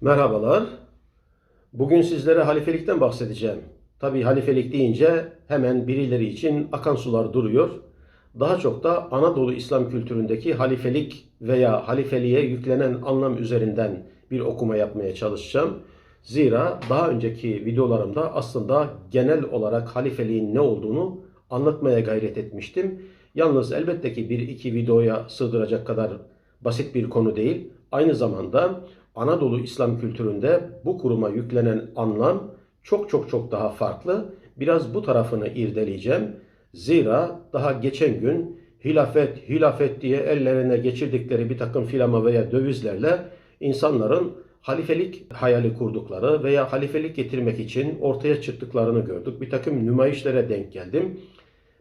Merhabalar. Bugün sizlere halifelikten bahsedeceğim. Tabii halifelik deyince hemen birileri için akan sular duruyor. Daha çok da Anadolu İslam kültüründeki halifelik veya halifeliğe yüklenen anlam üzerinden bir okuma yapmaya çalışacağım. Zira daha önceki videolarımda aslında genel olarak halifeliğin ne olduğunu anlatmaya gayret etmiştim. Yalnız elbette ki bir iki videoya sığdıracak kadar basit bir konu değil. Aynı zamanda Anadolu İslam kültüründe bu kuruma yüklenen anlam çok çok çok daha farklı. Biraz bu tarafını irdeleyeceğim. Zira daha geçen gün hilafet, hilafet diye ellerine geçirdikleri bir takım filama veya dövizlerle insanların halifelik hayali kurdukları veya halifelik getirmek için ortaya çıktıklarını gördük. Bir takım nümayişlere denk geldim.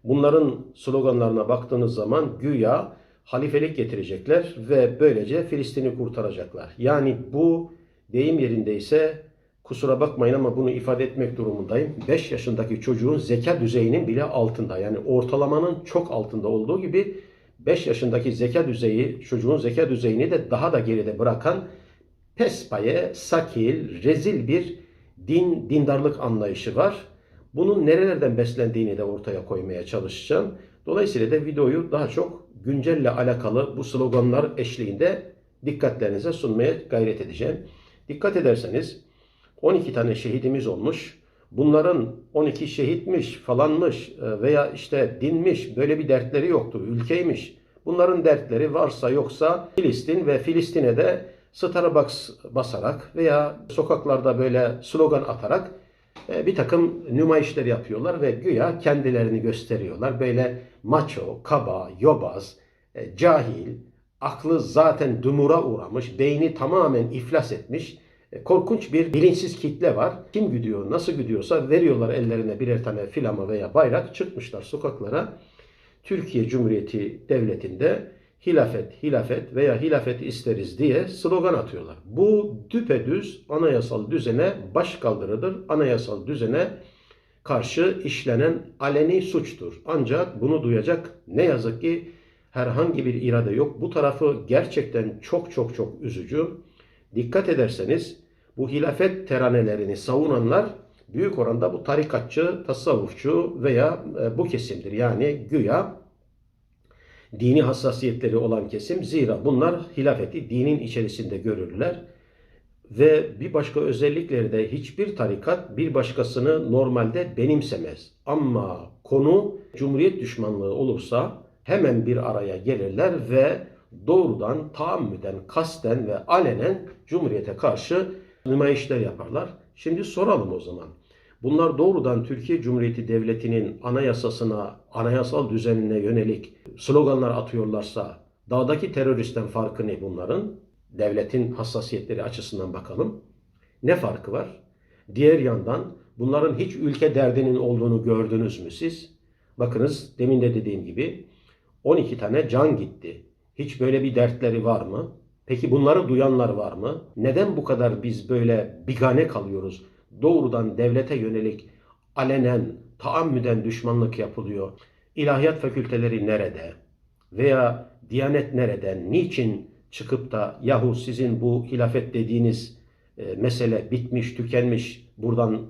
Bunların sloganlarına baktığınız zaman güya halifelik getirecekler ve böylece Filistin'i kurtaracaklar. Yani bu deyim yerindeyse kusura bakmayın ama bunu ifade etmek durumundayım. 5 yaşındaki çocuğun zeka düzeyinin bile altında. Yani ortalamanın çok altında olduğu gibi 5 yaşındaki zeka düzeyi, çocuğun zeka düzeyini de daha da geride bırakan pespaye, sakil, rezil bir din, dindarlık anlayışı var. Bunun nerelerden beslendiğini de ortaya koymaya çalışacağım. Dolayısıyla da videoyu daha çok güncelle alakalı bu sloganlar eşliğinde dikkatlerinize sunmaya gayret edeceğim. Dikkat ederseniz 12 tane şehidimiz olmuş. Bunların 12 şehitmiş, falanmış e, veya işte dinmiş böyle bir dertleri yoktu. Ülkeymiş. Bunların dertleri varsa yoksa Filistin ve Filistin'e de Starbucks basarak veya sokaklarda böyle slogan atarak bir takım nümayişler yapıyorlar ve güya kendilerini gösteriyorlar. Böyle maço, kaba, yobaz, e, cahil, aklı zaten dumura uğramış, beyni tamamen iflas etmiş, e, korkunç bir bilinçsiz kitle var. Kim gidiyor, nasıl gidiyorsa veriyorlar ellerine birer tane filama veya bayrak çıkmışlar sokaklara. Türkiye Cumhuriyeti Devleti'nde hilafet, hilafet veya hilafet isteriz diye slogan atıyorlar. Bu düpedüz anayasal düzene baş kaldırıdır. Anayasal düzene karşı işlenen aleni suçtur. Ancak bunu duyacak ne yazık ki herhangi bir irade yok. Bu tarafı gerçekten çok çok çok üzücü. Dikkat ederseniz bu hilafet teranelerini savunanlar büyük oranda bu tarikatçı, tasavvufçu veya e, bu kesimdir. Yani güya dini hassasiyetleri olan kesim. Zira bunlar hilafeti dinin içerisinde görürler. Ve bir başka özellikleri de hiçbir tarikat bir başkasını normalde benimsemez. Ama konu cumhuriyet düşmanlığı olursa hemen bir araya gelirler ve doğrudan, taammüden, kasten ve alenen cumhuriyete karşı nümayişler yaparlar. Şimdi soralım o zaman. Bunlar doğrudan Türkiye Cumhuriyeti Devleti'nin anayasasına, anayasal düzenine yönelik sloganlar atıyorlarsa dağdaki teröristten farkı ne bunların? Devletin hassasiyetleri açısından bakalım. Ne farkı var? Diğer yandan bunların hiç ülke derdinin olduğunu gördünüz mü siz? Bakınız demin de dediğim gibi 12 tane can gitti. Hiç böyle bir dertleri var mı? Peki bunları duyanlar var mı? Neden bu kadar biz böyle bigane kalıyoruz? Doğrudan devlete yönelik alenen, taammüden düşmanlık yapılıyor. İlahiyat fakülteleri nerede? Veya Diyanet nerede? Niçin çıkıp da yahu sizin bu hilafet dediğiniz e, mesele bitmiş, tükenmiş, buradan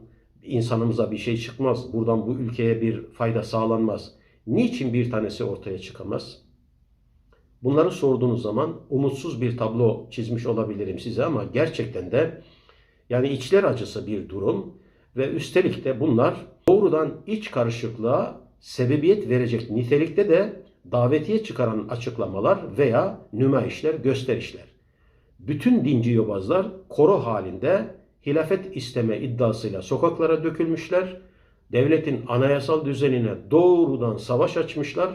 insanımıza bir şey çıkmaz, buradan bu ülkeye bir fayda sağlanmaz. Niçin bir tanesi ortaya çıkamaz? Bunları sorduğunuz zaman umutsuz bir tablo çizmiş olabilirim size ama gerçekten de yani içler acısı bir durum ve üstelik de bunlar doğrudan iç karışıklığa sebebiyet verecek nitelikte de davetiye çıkaran açıklamalar veya nümayişler, gösterişler. Bütün dinci yobazlar koro halinde hilafet isteme iddiasıyla sokaklara dökülmüşler. Devletin anayasal düzenine doğrudan savaş açmışlar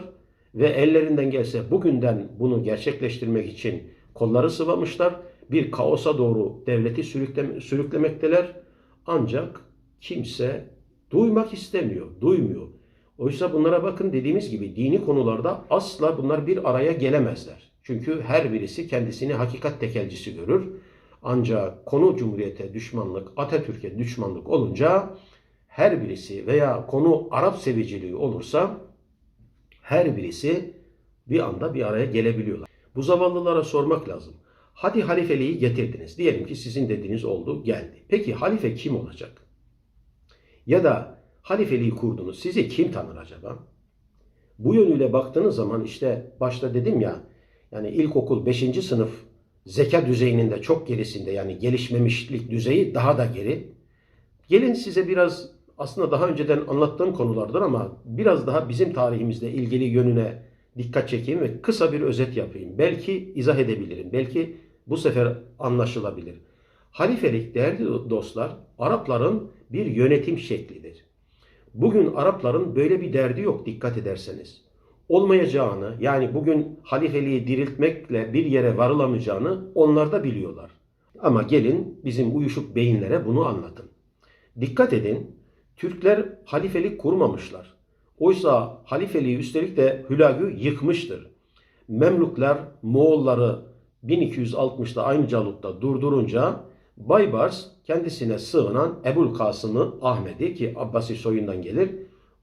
ve ellerinden gelse bugünden bunu gerçekleştirmek için kolları sıvamışlar. Bir kaosa doğru devleti sürükleme, sürüklemekteler. Ancak kimse duymak istemiyor, duymuyor. Oysa bunlara bakın dediğimiz gibi dini konularda asla bunlar bir araya gelemezler. Çünkü her birisi kendisini hakikat tekelcisi görür. Ancak konu Cumhuriyete düşmanlık, Atatürk'e düşmanlık olunca her birisi veya konu Arap seviciliği olursa her birisi bir anda bir araya gelebiliyorlar. Bu zavallılara sormak lazım. Hadi halifeliği getirdiniz. Diyelim ki sizin dediğiniz oldu, geldi. Peki halife kim olacak? Ya da halifeliği kurdunuz. Sizi kim tanır acaba? Bu yönüyle baktığınız zaman işte başta dedim ya yani ilkokul 5. sınıf zeka düzeyinin de çok gerisinde yani gelişmemişlik düzeyi daha da geri. Gelin size biraz aslında daha önceden anlattığım konulardır ama biraz daha bizim tarihimizle ilgili yönüne dikkat çekeyim ve kısa bir özet yapayım. Belki izah edebilirim. Belki bu sefer anlaşılabilir. Halifelik değerli dostlar Arapların bir yönetim şeklidir. Bugün Arapların böyle bir derdi yok dikkat ederseniz. Olmayacağını yani bugün halifeliği diriltmekle bir yere varılamayacağını onlar da biliyorlar. Ama gelin bizim uyuşuk beyinlere bunu anlatın. Dikkat edin Türkler halifelik kurmamışlar. Oysa halifeliği üstelik de Hülagü yıkmıştır. Memluklar Moğolları 1260'da aynı Calut'ta durdurunca Baybars kendisine sığınan Ebul Kasım'ı Ahmet'i ki Abbasi soyundan gelir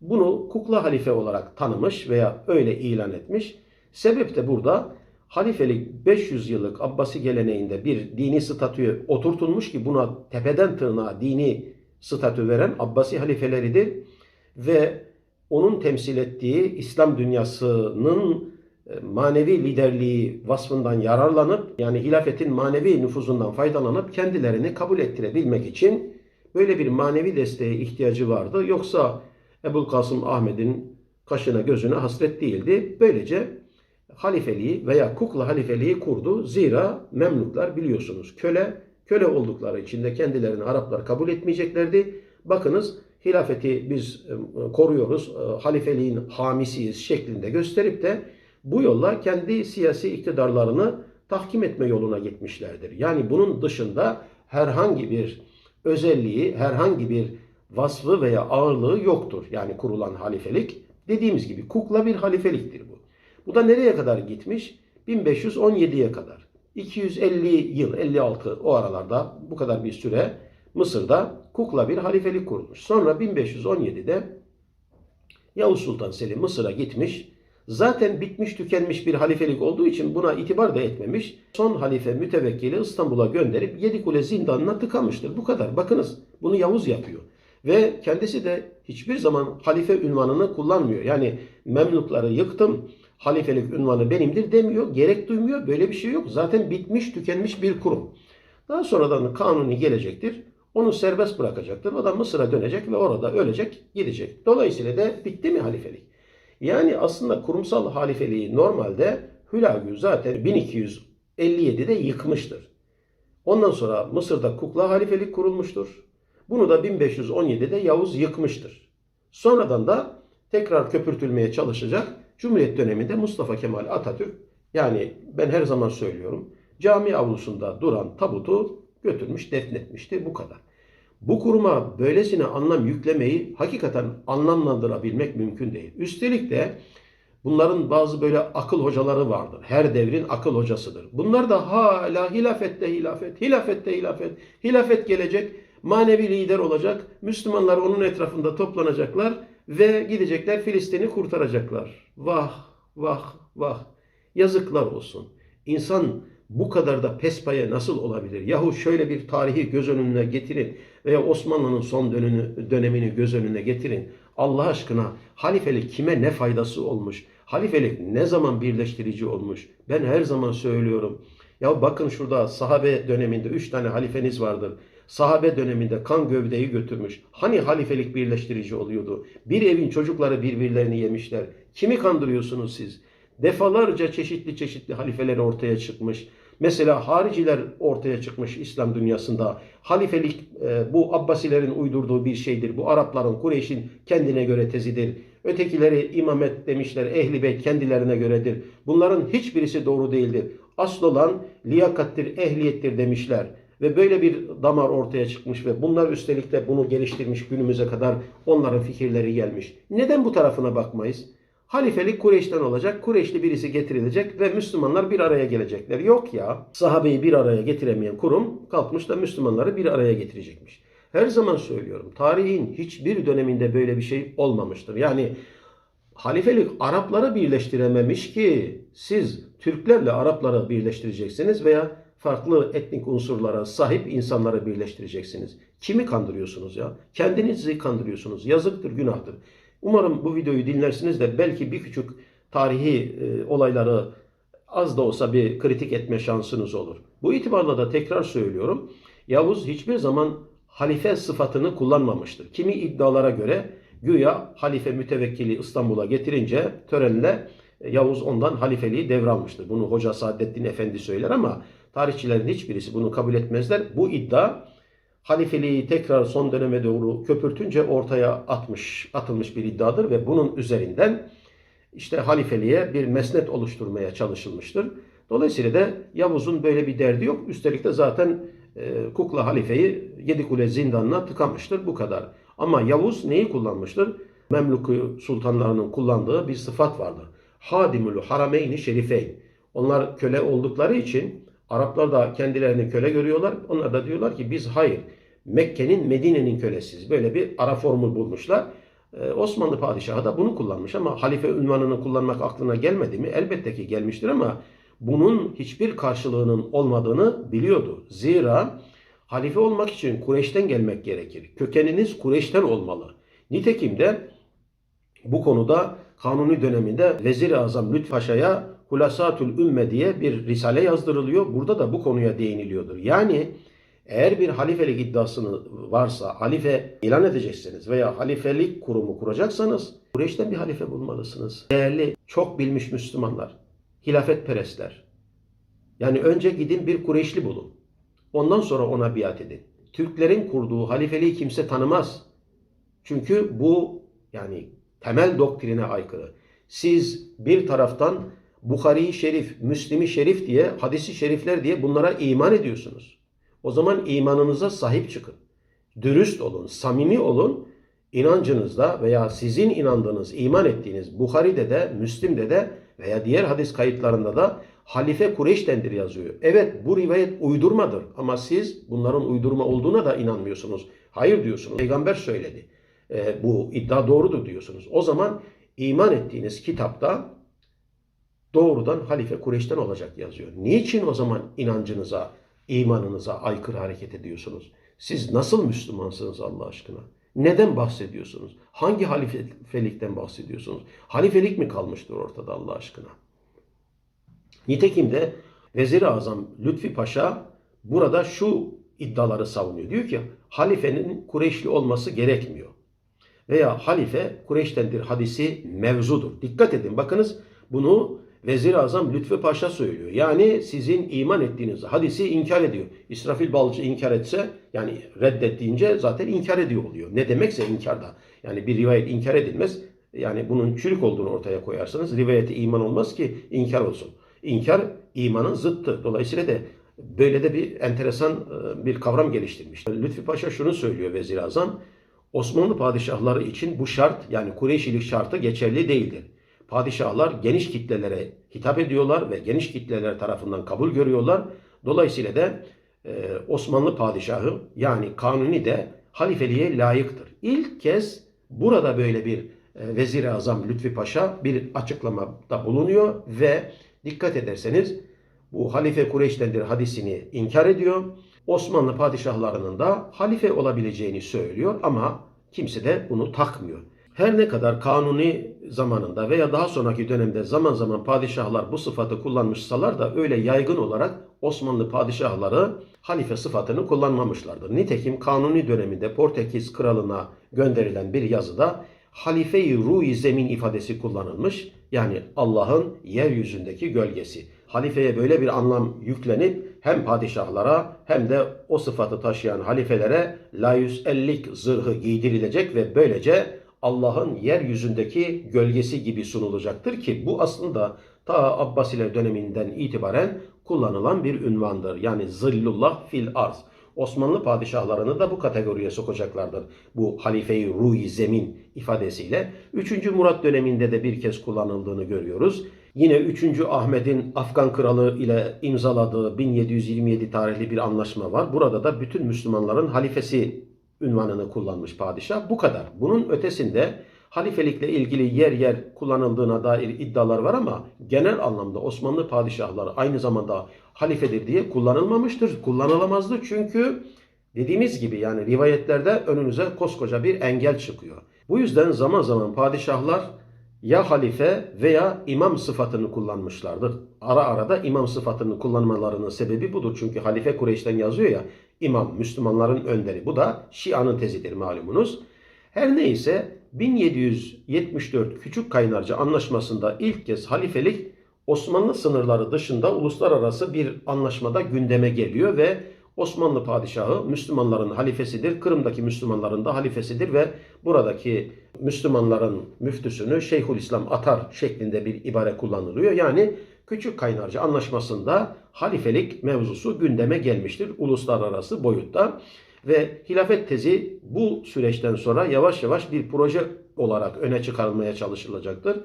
bunu kukla halife olarak tanımış veya öyle ilan etmiş. Sebep de burada halifelik 500 yıllık Abbasi geleneğinde bir dini statüye oturtulmuş ki buna tepeden tırnağa dini statü veren Abbasi halifeleridir. Ve onun temsil ettiği İslam dünyasının manevi liderliği vasfından yararlanıp yani hilafetin manevi nüfuzundan faydalanıp kendilerini kabul ettirebilmek için böyle bir manevi desteğe ihtiyacı vardı. Yoksa Ebul Kasım Ahmet'in kaşına gözüne hasret değildi. Böylece halifeliği veya kukla halifeliği kurdu. Zira Memluklar biliyorsunuz köle, köle oldukları için de kendilerini Araplar kabul etmeyeceklerdi. Bakınız hilafeti biz e, koruyoruz, e, halifeliğin hamisiyiz şeklinde gösterip de bu yolla kendi siyasi iktidarlarını tahkim etme yoluna gitmişlerdir. Yani bunun dışında herhangi bir özelliği, herhangi bir vasfı veya ağırlığı yoktur. Yani kurulan halifelik dediğimiz gibi kukla bir halifeliktir bu. Bu da nereye kadar gitmiş? 1517'ye kadar. 250 yıl, 56 o aralarda bu kadar bir süre Mısır'da kukla bir halifelik kurulmuş. Sonra 1517'de Yavuz Sultan Selim Mısır'a gitmiş. Zaten bitmiş tükenmiş bir halifelik olduğu için buna itibar da etmemiş. Son halife mütevekkili İstanbul'a gönderip Yedikule zindanına tıkamıştır. Bu kadar. Bakınız bunu Yavuz yapıyor. Ve kendisi de hiçbir zaman halife ünvanını kullanmıyor. Yani Memlukları yıktım, halifelik ünvanı benimdir demiyor. Gerek duymuyor. Böyle bir şey yok. Zaten bitmiş, tükenmiş bir kurum. Daha sonradan kanuni gelecektir. Onu serbest bırakacaktır. O da Mısır'a dönecek ve orada ölecek, gidecek. Dolayısıyla da bitti mi halifelik? Yani aslında kurumsal halifeliği normalde Hülagü zaten 1257'de yıkmıştır. Ondan sonra Mısır'da kukla halifelik kurulmuştur. Bunu da 1517'de Yavuz yıkmıştır. Sonradan da tekrar köpürtülmeye çalışacak Cumhuriyet döneminde Mustafa Kemal Atatürk yani ben her zaman söylüyorum cami avlusunda duran tabutu götürmüş defnetmişti bu kadar. Bu kuruma böylesine anlam yüklemeyi hakikaten anlamlandırabilmek mümkün değil. Üstelik de bunların bazı böyle akıl hocaları vardır. Her devrin akıl hocasıdır. Bunlar da hala hilafette hilafet, hilafette hilafet, hilafet gelecek manevi lider olacak. Müslümanlar onun etrafında toplanacaklar ve gidecekler Filistin'i kurtaracaklar. Vah, vah, vah. Yazıklar olsun. İnsan bu kadar da pespaya nasıl olabilir? Yahu şöyle bir tarihi göz önüne getirin veya Osmanlı'nın son dönünü, dönemini göz önüne getirin. Allah aşkına halifelik kime ne faydası olmuş? Halifelik ne zaman birleştirici olmuş? Ben her zaman söylüyorum. Ya bakın şurada sahabe döneminde üç tane halifeniz vardır. Sahabe döneminde kan gövdeyi götürmüş. Hani halifelik birleştirici oluyordu? Bir evin çocukları birbirlerini yemişler. Kimi kandırıyorsunuz siz? Defalarca çeşitli çeşitli halifeler ortaya çıkmış. Mesela hariciler ortaya çıkmış İslam dünyasında. Halifelik e, bu Abbasilerin uydurduğu bir şeydir. Bu Arapların, Kureyş'in kendine göre tezidir. Ötekileri imamet demişler, ehli beyt kendilerine göredir. Bunların hiçbirisi doğru değildir. Asıl olan liyakattir, ehliyettir demişler. Ve böyle bir damar ortaya çıkmış ve bunlar üstelik de bunu geliştirmiş günümüze kadar onların fikirleri gelmiş. Neden bu tarafına bakmayız? Halifelik Kureyş'ten olacak. Kureyşli birisi getirilecek ve Müslümanlar bir araya gelecekler. Yok ya. Sahabeyi bir araya getiremeyen kurum kalkmış da Müslümanları bir araya getirecekmiş. Her zaman söylüyorum. Tarihin hiçbir döneminde böyle bir şey olmamıştır. Yani halifelik Arapları birleştirememiş ki siz Türklerle Arapları birleştireceksiniz veya farklı etnik unsurlara sahip insanları birleştireceksiniz. Kimi kandırıyorsunuz ya? Kendinizi kandırıyorsunuz. Yazıktır, günahtır. Umarım bu videoyu dinlersiniz de belki bir küçük tarihi e, olayları az da olsa bir kritik etme şansınız olur. Bu itibarla da tekrar söylüyorum. Yavuz hiçbir zaman halife sıfatını kullanmamıştır. Kimi iddialara göre güya halife mütevekkili İstanbul'a getirince törenle e, Yavuz ondan halifeliği devralmıştır. Bunu Hoca Saadettin Efendi söyler ama tarihçilerin hiçbirisi bunu kabul etmezler. Bu iddia halifeliği tekrar son döneme doğru köpürtünce ortaya atmış, atılmış bir iddiadır ve bunun üzerinden işte halifeliğe bir mesnet oluşturmaya çalışılmıştır. Dolayısıyla da Yavuz'un böyle bir derdi yok. Üstelik de zaten e, kukla halifeyi Yedikule zindanına tıkamıştır. Bu kadar. Ama Yavuz neyi kullanmıştır? Memluku sultanlarının kullandığı bir sıfat vardır. Hadimul harameyni şerifeyn. Onlar köle oldukları için Araplar da kendilerini köle görüyorlar. Onlar da diyorlar ki biz hayır Mekke'nin Medine'nin kölesiyiz. Böyle bir ara formül bulmuşlar. Ee, Osmanlı padişahı da bunu kullanmış ama halife ünvanını kullanmak aklına gelmedi mi? Elbette ki gelmiştir ama bunun hiçbir karşılığının olmadığını biliyordu. Zira halife olmak için Kureyş'ten gelmek gerekir. Kökeniniz Kureyş'ten olmalı. Nitekim de bu konuda Kanuni döneminde Vezir-i Azam Lütfü Hulasatül Ümme diye bir risale yazdırılıyor. Burada da bu konuya değiniliyordur. Yani eğer bir halifelik iddiasını varsa, halife ilan edeceksiniz veya halifelik kurumu kuracaksanız Kureyş'ten bir halife bulmalısınız. Değerli, çok bilmiş Müslümanlar, hilafetperestler. Yani önce gidin bir Kureyşli bulun. Ondan sonra ona biat edin. Türklerin kurduğu halifeliği kimse tanımaz. Çünkü bu yani temel doktrine aykırı. Siz bir taraftan Bukhari Şerif, Müslim-i Şerif diye, hadisi şerifler diye bunlara iman ediyorsunuz. O zaman imanınıza sahip çıkın. Dürüst olun, samimi olun. İnancınızda veya sizin inandığınız, iman ettiğiniz Bukhari'de de, Müslim'de de veya diğer hadis kayıtlarında da Halife Kureyş'tendir yazıyor. Evet bu rivayet uydurmadır ama siz bunların uydurma olduğuna da inanmıyorsunuz. Hayır diyorsunuz. Peygamber söyledi. E, bu iddia doğrudur diyorsunuz. O zaman iman ettiğiniz kitapta doğrudan Halife Kureyş'ten olacak yazıyor. Niçin o zaman inancınıza, imanınıza aykırı hareket ediyorsunuz? Siz nasıl Müslümansınız Allah aşkına? Neden bahsediyorsunuz? Hangi halifelikten bahsediyorsunuz? Halifelik mi kalmıştır ortada Allah aşkına? Nitekim de Vezir-i Azam Lütfi Paşa burada şu iddiaları savunuyor. Diyor ki halifenin Kureyşli olması gerekmiyor. Veya halife Kureyş'tendir hadisi mevzudur. Dikkat edin bakınız bunu Vezir-i Azam Lütfü Paşa söylüyor. Yani sizin iman ettiğiniz hadisi inkar ediyor. İsrafil Balcı inkar etse yani reddettiğince zaten inkar ediyor oluyor. Ne demekse inkarda. Yani bir rivayet inkar edilmez. Yani bunun çürük olduğunu ortaya koyarsanız rivayete iman olmaz ki inkar olsun. İnkar imanın zıttı. Dolayısıyla da böyle de bir enteresan e, bir kavram geliştirmiş. Lütfü Paşa şunu söylüyor Vezir Azam. Osmanlı padişahları için bu şart yani Kureyşilik şartı geçerli değildir. Padişahlar geniş kitlelere hitap ediyorlar ve geniş kitleler tarafından kabul görüyorlar. Dolayısıyla da e, Osmanlı padişahı yani Kanuni de halifeliğe layıktır. İlk kez burada böyle bir e, Vezir-i Azam Lütfi Paşa bir açıklamada bulunuyor ve dikkat ederseniz bu halife Kureyş'tendir hadisini inkar ediyor. Osmanlı padişahlarının da halife olabileceğini söylüyor ama kimse de bunu takmıyor. Her ne kadar kanuni zamanında veya daha sonraki dönemde zaman zaman padişahlar bu sıfatı kullanmışsalar da öyle yaygın olarak Osmanlı padişahları halife sıfatını kullanmamışlardır. Nitekim kanuni döneminde Portekiz kralına gönderilen bir yazıda halife-i ruh zemin ifadesi kullanılmış. Yani Allah'ın yeryüzündeki gölgesi. Halifeye böyle bir anlam yüklenip hem padişahlara hem de o sıfatı taşıyan halifelere layüs ellik zırhı giydirilecek ve böylece Allah'ın yeryüzündeki gölgesi gibi sunulacaktır ki bu aslında ta Abbasiler döneminden itibaren kullanılan bir ünvandır. Yani zillullah fil arz. Osmanlı padişahlarını da bu kategoriye sokacaklardır. Bu halife-i ruhi zemin ifadesiyle. 3. Murat döneminde de bir kez kullanıldığını görüyoruz. Yine 3. Ahmet'in Afgan kralı ile imzaladığı 1727 tarihli bir anlaşma var. Burada da bütün Müslümanların halifesi ünvanını kullanmış padişah. Bu kadar. Bunun ötesinde halifelikle ilgili yer yer kullanıldığına dair iddialar var ama genel anlamda Osmanlı padişahları aynı zamanda halifedir diye kullanılmamıştır. Kullanılamazdı çünkü dediğimiz gibi yani rivayetlerde önünüze koskoca bir engel çıkıyor. Bu yüzden zaman zaman padişahlar ya halife veya imam sıfatını kullanmışlardır. Ara ara da imam sıfatını kullanmalarının sebebi budur. Çünkü halife Kureyş'ten yazıyor ya imam Müslümanların önderi. Bu da Şia'nın tezidir malumunuz. Her neyse 1774 Küçük Kaynarca Anlaşması'nda ilk kez halifelik Osmanlı sınırları dışında uluslararası bir anlaşmada gündeme geliyor ve Osmanlı padişahı Müslümanların halifesidir. Kırım'daki Müslümanların da halifesidir ve buradaki Müslümanların müftüsünü Şeyhülislam atar şeklinde bir ibare kullanılıyor. Yani Küçük Kaynarca Anlaşması'nda halifelik mevzusu gündeme gelmiştir uluslararası boyutta. Ve hilafet tezi bu süreçten sonra yavaş yavaş bir proje olarak öne çıkarılmaya çalışılacaktır.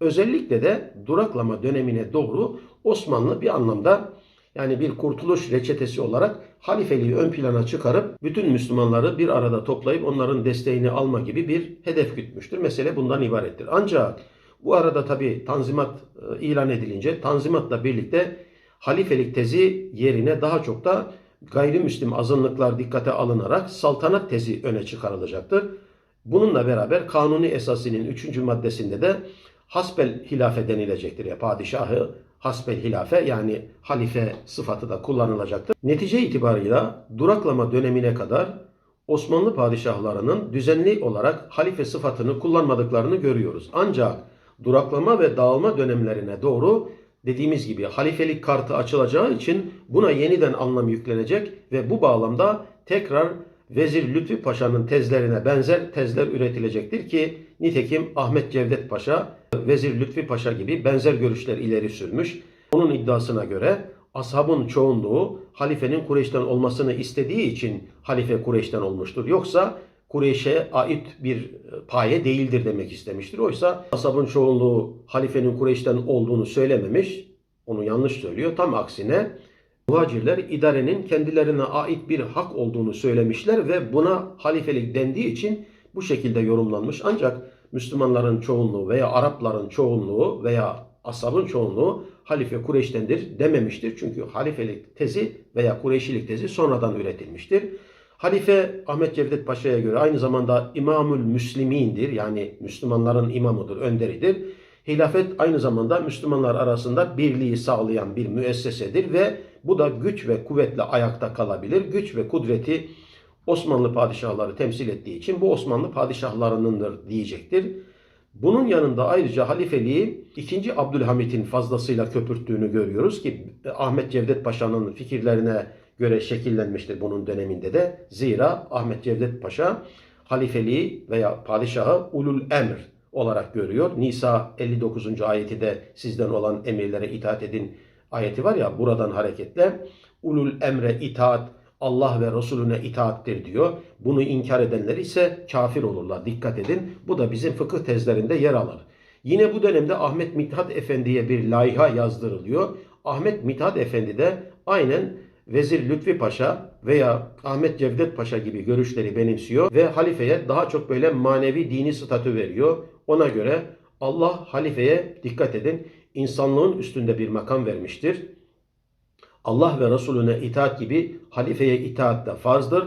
Özellikle de duraklama dönemine doğru Osmanlı bir anlamda yani bir kurtuluş reçetesi olarak halifeliği ön plana çıkarıp bütün Müslümanları bir arada toplayıp onların desteğini alma gibi bir hedef gütmüştür. Mesele bundan ibarettir. Ancak bu arada tabi tanzimat e, ilan edilince tanzimatla birlikte halifelik tezi yerine daha çok da gayrimüslim azınlıklar dikkate alınarak saltanat tezi öne çıkarılacaktır. Bununla beraber kanuni esasının 3. maddesinde de hasbel hilafe denilecektir. Ya padişahı hasbel hilafe yani halife sıfatı da kullanılacaktır. Netice itibarıyla duraklama dönemine kadar Osmanlı padişahlarının düzenli olarak halife sıfatını kullanmadıklarını görüyoruz. Ancak duraklama ve dağılma dönemlerine doğru dediğimiz gibi halifelik kartı açılacağı için buna yeniden anlam yüklenecek ve bu bağlamda tekrar Vezir Lütfi Paşa'nın tezlerine benzer tezler üretilecektir ki nitekim Ahmet Cevdet Paşa, Vezir Lütfi Paşa gibi benzer görüşler ileri sürmüş. Onun iddiasına göre ashabın çoğunluğu halifenin Kureyş'ten olmasını istediği için halife Kureyş'ten olmuştur. Yoksa Kureyş'e ait bir paye değildir demek istemiştir. Oysa ashabın çoğunluğu halifenin Kureyş'ten olduğunu söylememiş. Onu yanlış söylüyor. Tam aksine muhacirler idarenin kendilerine ait bir hak olduğunu söylemişler ve buna halifelik dendiği için bu şekilde yorumlanmış. Ancak Müslümanların çoğunluğu veya Arapların çoğunluğu veya ashabın çoğunluğu halife Kureyş'tendir dememiştir. Çünkü halifelik tezi veya Kureyşilik tezi sonradan üretilmiştir. Halife Ahmet Cevdet Paşa'ya göre aynı zamanda İmamül Müslimindir. Yani Müslümanların imamıdır, önderidir. Hilafet aynı zamanda Müslümanlar arasında birliği sağlayan bir müessesedir ve bu da güç ve kuvvetle ayakta kalabilir. Güç ve kudreti Osmanlı padişahları temsil ettiği için bu Osmanlı padişahlarınındır diyecektir. Bunun yanında ayrıca halifeliği 2. Abdülhamit'in fazlasıyla köpürttüğünü görüyoruz ki Ahmet Cevdet Paşa'nın fikirlerine göre şekillenmiştir bunun döneminde de. Zira Ahmet Cevdet Paşa halifeliği veya padişahı ulul emr olarak görüyor. Nisa 59. ayeti de sizden olan emirlere itaat edin ayeti var ya buradan hareketle ulul emre itaat Allah ve Resulüne itaattir diyor. Bunu inkar edenler ise kafir olurlar. Dikkat edin. Bu da bizim fıkıh tezlerinde yer alır. Yine bu dönemde Ahmet Mithat Efendi'ye bir layha yazdırılıyor. Ahmet Mithat Efendi de aynen Vezir Lütfi Paşa veya Ahmet Cevdet Paşa gibi görüşleri benimsiyor ve halifeye daha çok böyle manevi dini statü veriyor. Ona göre Allah halifeye dikkat edin insanlığın üstünde bir makam vermiştir. Allah ve Resulüne itaat gibi halifeye itaat da farzdır.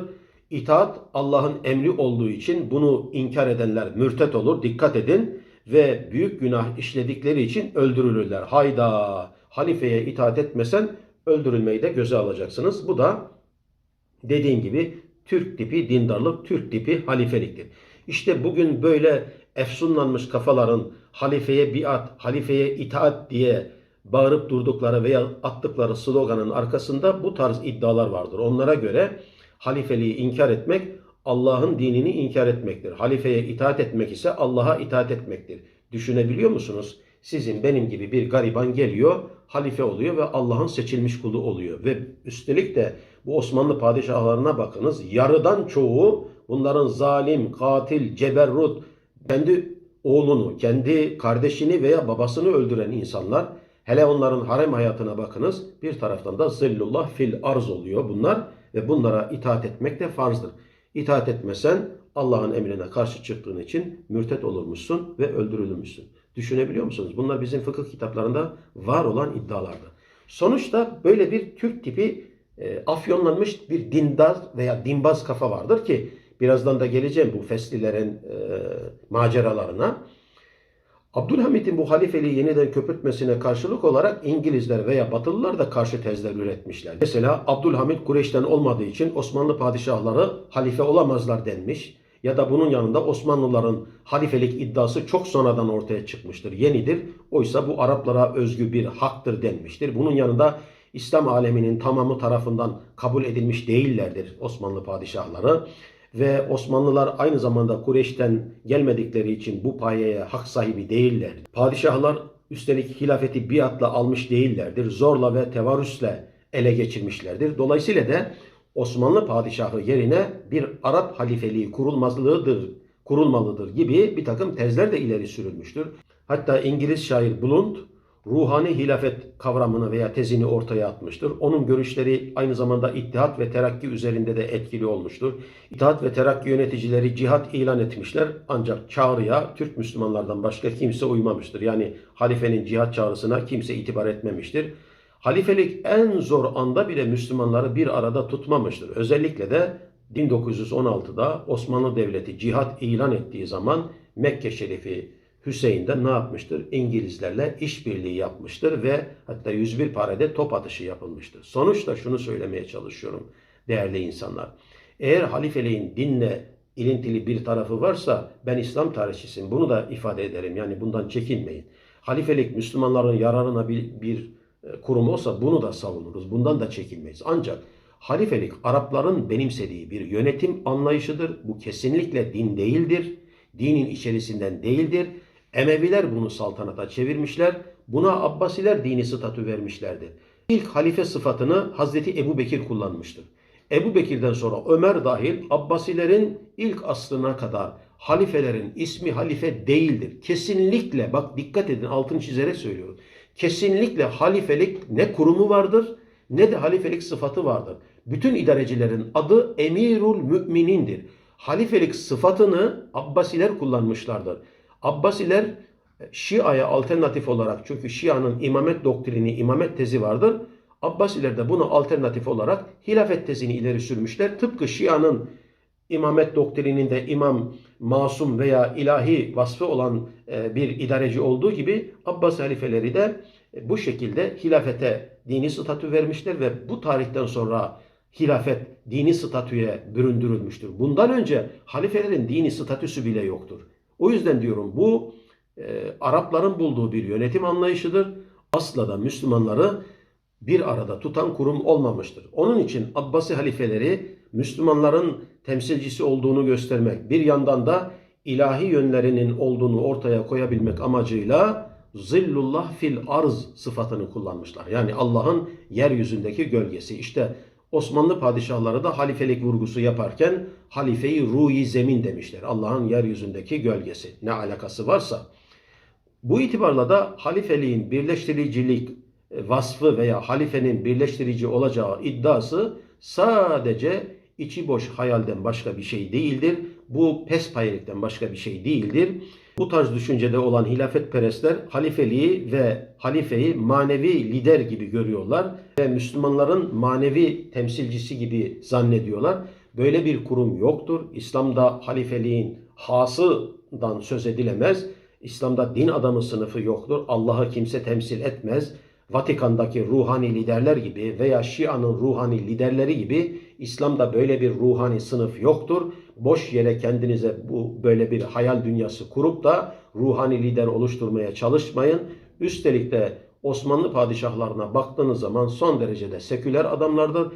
İtaat Allah'ın emri olduğu için bunu inkar edenler mürtet olur. Dikkat edin ve büyük günah işledikleri için öldürülürler. Hayda halifeye itaat etmesen öldürülmeyi de göze alacaksınız. Bu da dediğim gibi Türk tipi dindarlık, Türk tipi halifeliktir. İşte bugün böyle efsunlanmış kafaların halifeye biat, halifeye itaat diye bağırıp durdukları veya attıkları sloganın arkasında bu tarz iddialar vardır. Onlara göre halifeliği inkar etmek Allah'ın dinini inkar etmektir. Halifeye itaat etmek ise Allah'a itaat etmektir. Düşünebiliyor musunuz? Sizin benim gibi bir gariban geliyor, halife oluyor ve Allah'ın seçilmiş kulu oluyor. Ve üstelik de bu Osmanlı padişahlarına bakınız. Yarıdan çoğu bunların zalim, katil, ceberrut, kendi oğlunu, kendi kardeşini veya babasını öldüren insanlar. Hele onların harem hayatına bakınız. Bir taraftan da zillullah fil arz oluyor bunlar ve bunlara itaat etmek de farzdır. İtaat etmesen Allah'ın emrine karşı çıktığın için mürtet olurmuşsun ve öldürülmüşsün. Düşünebiliyor musunuz? Bunlar bizim fıkıh kitaplarında var olan iddialardı. Sonuçta böyle bir Türk tipi e, afyonlanmış bir dindar veya dinbaz kafa vardır ki birazdan da geleceğim bu feslilerin e, maceralarına. Abdülhamit'in bu halifeliği yeniden köpürtmesine karşılık olarak İngilizler veya Batılılar da karşı tezler üretmişler. Mesela Abdülhamit Kureyş'ten olmadığı için Osmanlı padişahları halife olamazlar denmiş. Ya da bunun yanında Osmanlıların halifelik iddiası çok sonradan ortaya çıkmıştır, yenidir. Oysa bu Araplara özgü bir haktır denmiştir. Bunun yanında İslam aleminin tamamı tarafından kabul edilmiş değillerdir Osmanlı padişahları ve Osmanlılar aynı zamanda Kureyş'ten gelmedikleri için bu payeye hak sahibi değiller. Padişahlar üstelik hilafeti biatla almış değillerdir. Zorla ve tevarüsle ele geçirmişlerdir. Dolayısıyla da Osmanlı padişahı yerine bir Arap halifeliği kurulmazlığıdır, kurulmalıdır gibi bir takım tezler de ileri sürülmüştür. Hatta İngiliz şair Blount ruhani hilafet kavramını veya tezini ortaya atmıştır. Onun görüşleri aynı zamanda İttihat ve Terakki üzerinde de etkili olmuştur. İttihat ve Terakki yöneticileri cihat ilan etmişler ancak çağrıya Türk Müslümanlardan başka kimse uymamıştır. Yani halifenin cihat çağrısına kimse itibar etmemiştir. Halifelik en zor anda bile Müslümanları bir arada tutmamıştır. Özellikle de 1916'da Osmanlı Devleti cihat ilan ettiği zaman Mekke Şerifi Hüseyin de ne yapmıştır? İngilizlerle işbirliği yapmıştır ve hatta 101 parede top atışı yapılmıştır. Sonuçta şunu söylemeye çalışıyorum değerli insanlar. Eğer halifeliğin dinle ilintili bir tarafı varsa ben İslam tarihçisiyim. Bunu da ifade ederim. Yani bundan çekinmeyin. Halifelik Müslümanların yararına bir, bir e, kurum olsa bunu da savunuruz. Bundan da çekinmeyiz. Ancak halifelik Arapların benimsediği bir yönetim anlayışıdır. Bu kesinlikle din değildir. Dinin içerisinden değildir. Emeviler bunu saltanata çevirmişler. Buna Abbasiler dini statü vermişlerdi. İlk halife sıfatını Hazreti Ebu Bekir kullanmıştır. Ebu Bekir'den sonra Ömer dahil Abbasilerin ilk aslına kadar halifelerin ismi halife değildir. Kesinlikle bak dikkat edin altını çizerek söylüyorum. Kesinlikle halifelik ne kurumu vardır ne de halifelik sıfatı vardır. Bütün idarecilerin adı Emirul Müminindir. Halifelik sıfatını Abbasiler kullanmışlardır. Abbasiler Şia'ya alternatif olarak çünkü Şia'nın imamet doktrini, imamet tezi vardır. Abbasiler de bunu alternatif olarak hilafet tezini ileri sürmüşler. Tıpkı Şia'nın imamet doktrininde imam masum veya ilahi vasfı olan e, bir idareci olduğu gibi Abbas halifeleri de e, bu şekilde hilafete dini statü vermişler ve bu tarihten sonra hilafet dini statüye büründürülmüştür. Bundan önce halifelerin dini statüsü bile yoktur. O yüzden diyorum bu e, Arapların bulduğu bir yönetim anlayışıdır. Asla da Müslümanları bir arada tutan kurum olmamıştır. Onun için Abbasi halifeleri Müslümanların temsilcisi olduğunu göstermek, bir yandan da ilahi yönlerinin olduğunu ortaya koyabilmek amacıyla zillullah fil arz sıfatını kullanmışlar. Yani Allah'ın yeryüzündeki gölgesi. İşte Osmanlı padişahları da halifelik vurgusu yaparken halifeyi ruhi zemin demişler. Allah'ın yeryüzündeki gölgesi. Ne alakası varsa. Bu itibarla da halifeliğin birleştiricilik vasfı veya halifenin birleştirici olacağı iddiası sadece içi boş hayalden başka bir şey değildir. Bu pespayerlikten başka bir şey değildir. Bu tarz düşüncede olan hilafetperestler halifeliği ve halifeyi manevi lider gibi görüyorlar ve Müslümanların manevi temsilcisi gibi zannediyorlar. Böyle bir kurum yoktur. İslam'da halifeliğin hasından söz edilemez. İslam'da din adamı sınıfı yoktur. Allah'ı kimse temsil etmez. Vatikan'daki ruhani liderler gibi veya Şia'nın ruhani liderleri gibi İslam'da böyle bir ruhani sınıf yoktur. Boş yere kendinize bu böyle bir hayal dünyası kurup da ruhani lider oluşturmaya çalışmayın. Üstelik de Osmanlı padişahlarına baktığınız zaman son derecede seküler adamlardır.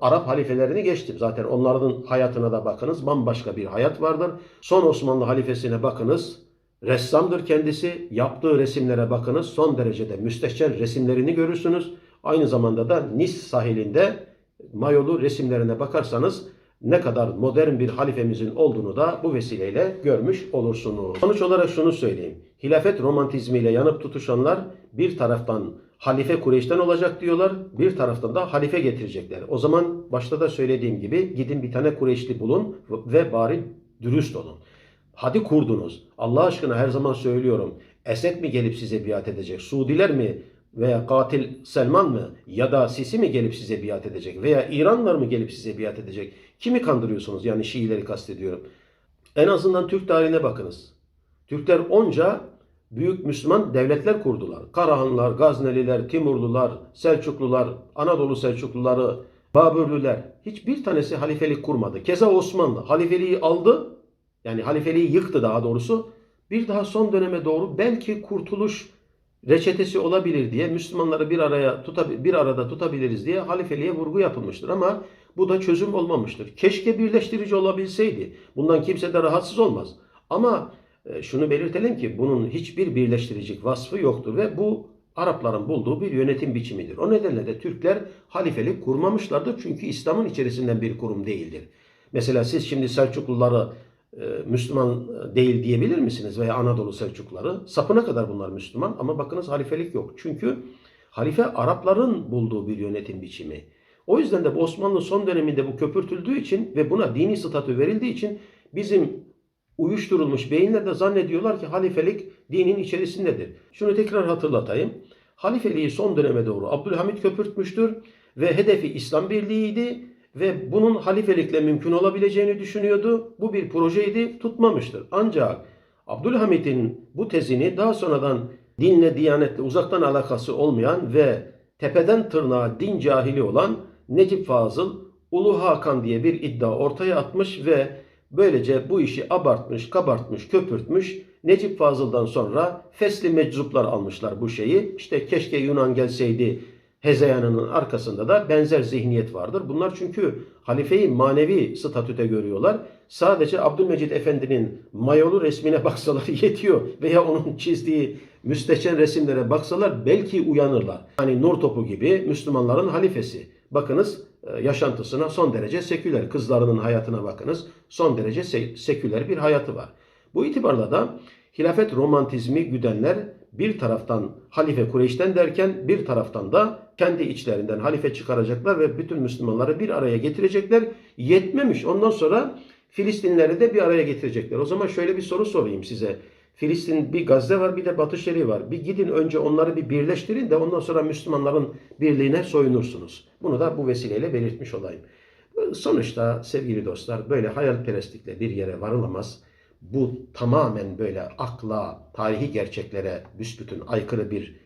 Arap halifelerini geçtim. Zaten onların hayatına da bakınız. Bambaşka bir hayat vardır. Son Osmanlı halifesine bakınız Ressamdır kendisi. Yaptığı resimlere bakınız. Son derecede müstehcen resimlerini görürsünüz. Aynı zamanda da Nis sahilinde mayolu resimlerine bakarsanız ne kadar modern bir halifemizin olduğunu da bu vesileyle görmüş olursunuz. Sonuç olarak şunu söyleyeyim. Hilafet romantizmiyle yanıp tutuşanlar bir taraftan halife Kureyş'ten olacak diyorlar. Bir taraftan da halife getirecekler. O zaman başta da söylediğim gibi gidin bir tane Kureyşli bulun ve bari Dürüst olun. Hadi kurdunuz. Allah aşkına her zaman söylüyorum. Esed mi gelip size biat edecek? Suudiler mi veya katil Selman mı ya da Sisi mi gelip size biat edecek veya İranlar mı gelip size biat edecek? Kimi kandırıyorsunuz? Yani Şiileri kastediyorum. En azından Türk tarihine bakınız. Türkler onca büyük Müslüman devletler kurdular. Karahanlar, Gazneliler, Timurlular, Selçuklular, Anadolu Selçukluları, Babürlüler. Hiçbir tanesi halifelik kurmadı. Keza Osmanlı halifeliği aldı. Yani halifeliği yıktı daha doğrusu. Bir daha son döneme doğru belki kurtuluş reçetesi olabilir diye Müslümanları bir araya tuta, bir arada tutabiliriz diye halifeliğe vurgu yapılmıştır ama bu da çözüm olmamıştır. Keşke birleştirici olabilseydi. Bundan kimse de rahatsız olmaz. Ama e, şunu belirtelim ki bunun hiçbir birleştirici vasfı yoktur ve bu Arapların bulduğu bir yönetim biçimidir. O nedenle de Türkler halifelik kurmamışlardır çünkü İslam'ın içerisinden bir kurum değildir. Mesela siz şimdi Selçukluları Müslüman değil diyebilir misiniz veya Anadolu Selçukluları? Sapına kadar bunlar Müslüman ama bakınız halifelik yok. Çünkü halife Arapların bulduğu bir yönetim biçimi. O yüzden de bu Osmanlı son döneminde bu köpürtüldüğü için ve buna dini statü verildiği için bizim uyuşturulmuş beyinler de zannediyorlar ki halifelik dinin içerisindedir. Şunu tekrar hatırlatayım. Halifeliği son döneme doğru Abdülhamit köpürtmüştür ve hedefi İslam Birliği'ydi ve bunun halifelikle mümkün olabileceğini düşünüyordu. Bu bir projeydi, tutmamıştır. Ancak Abdülhamit'in bu tezini daha sonradan dinle, diyanetle uzaktan alakası olmayan ve tepeden tırnağa din cahili olan Necip Fazıl Ulu Hakan diye bir iddia ortaya atmış ve böylece bu işi abartmış, kabartmış, köpürtmüş. Necip Fazıl'dan sonra fesli meczuplar almışlar bu şeyi. İşte keşke Yunan gelseydi hezeyanının arkasında da benzer zihniyet vardır. Bunlar çünkü halifeyi manevi statüde görüyorlar. Sadece Abdülmecid Efendi'nin mayolu resmine baksalar yetiyor veya onun çizdiği müsteçen resimlere baksalar belki uyanırlar. Hani nur topu gibi Müslümanların halifesi. Bakınız e, yaşantısına son derece seküler. Kızlarının hayatına bakınız. Son derece seküler bir hayatı var. Bu itibarla da hilafet romantizmi güdenler bir taraftan halife Kureyş'ten derken bir taraftan da kendi içlerinden halife çıkaracaklar ve bütün Müslümanları bir araya getirecekler. Yetmemiş. Ondan sonra Filistinleri de bir araya getirecekler. O zaman şöyle bir soru sorayım size. Filistin bir Gazze var bir de Batı Şeria var. Bir gidin önce onları bir birleştirin de ondan sonra Müslümanların birliğine soyunursunuz. Bunu da bu vesileyle belirtmiş olayım. Sonuçta sevgili dostlar böyle hayalperestlikle bir yere varılamaz. Bu tamamen böyle akla, tarihi gerçeklere büsbütün aykırı bir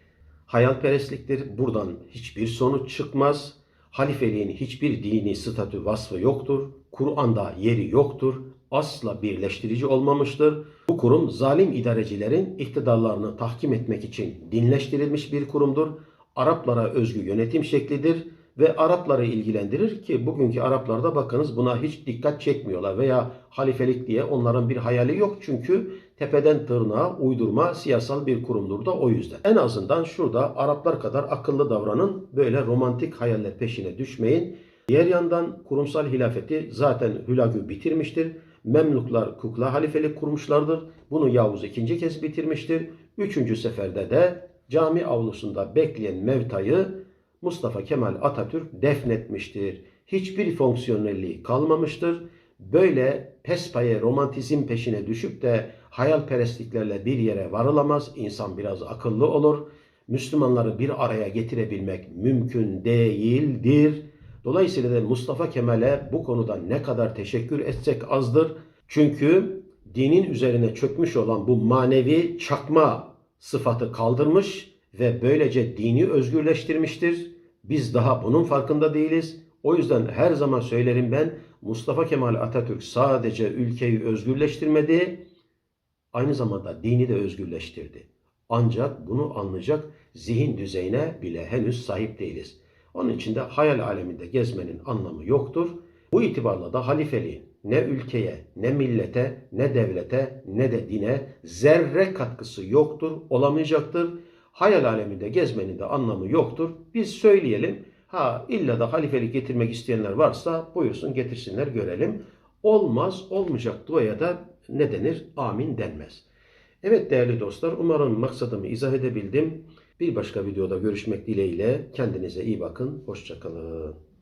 hayalperestliktir. Buradan hiçbir sonuç çıkmaz. Halifeliğin hiçbir dini statü vasfı yoktur. Kur'an'da yeri yoktur. Asla birleştirici olmamıştır. Bu kurum zalim idarecilerin iktidarlarını tahkim etmek için dinleştirilmiş bir kurumdur. Araplara özgü yönetim şeklidir ve Arapları ilgilendirir ki bugünkü Araplarda bakınız buna hiç dikkat çekmiyorlar veya halifelik diye onların bir hayali yok çünkü tepeden tırnağa uydurma siyasal bir kurumdur da o yüzden. En azından şurada Araplar kadar akıllı davranın böyle romantik hayaller peşine düşmeyin. Diğer yandan kurumsal hilafeti zaten Hülagü bitirmiştir. Memluklar kukla halifelik kurmuşlardır. Bunu Yavuz ikinci kez bitirmiştir. Üçüncü seferde de cami avlusunda bekleyen Mevta'yı Mustafa Kemal Atatürk defnetmiştir. Hiçbir fonksiyonelliği kalmamıştır. Böyle pespaye romantizm peşine düşüp de hayalperestliklerle bir yere varılamaz. İnsan biraz akıllı olur. Müslümanları bir araya getirebilmek mümkün değildir. Dolayısıyla da Mustafa Kemal'e bu konuda ne kadar teşekkür etsek azdır. Çünkü dinin üzerine çökmüş olan bu manevi çakma sıfatı kaldırmış ve böylece dini özgürleştirmiştir. Biz daha bunun farkında değiliz. O yüzden her zaman söylerim ben Mustafa Kemal Atatürk sadece ülkeyi özgürleştirmedi, aynı zamanda dini de özgürleştirdi. Ancak bunu anlayacak zihin düzeyine bile henüz sahip değiliz. Onun için de hayal aleminde gezmenin anlamı yoktur. Bu itibarla da halifeliğin ne ülkeye, ne millete, ne devlete, ne de dine zerre katkısı yoktur, olamayacaktır. Hayal aleminde gezmenin de anlamı yoktur. Biz söyleyelim. Ha illa da halifelik getirmek isteyenler varsa buyursun getirsinler görelim. Olmaz, olmayacak duaya da ne denir? Amin denmez. Evet değerli dostlar umarım maksadımı izah edebildim. Bir başka videoda görüşmek dileğiyle kendinize iyi bakın. Hoşçakalın.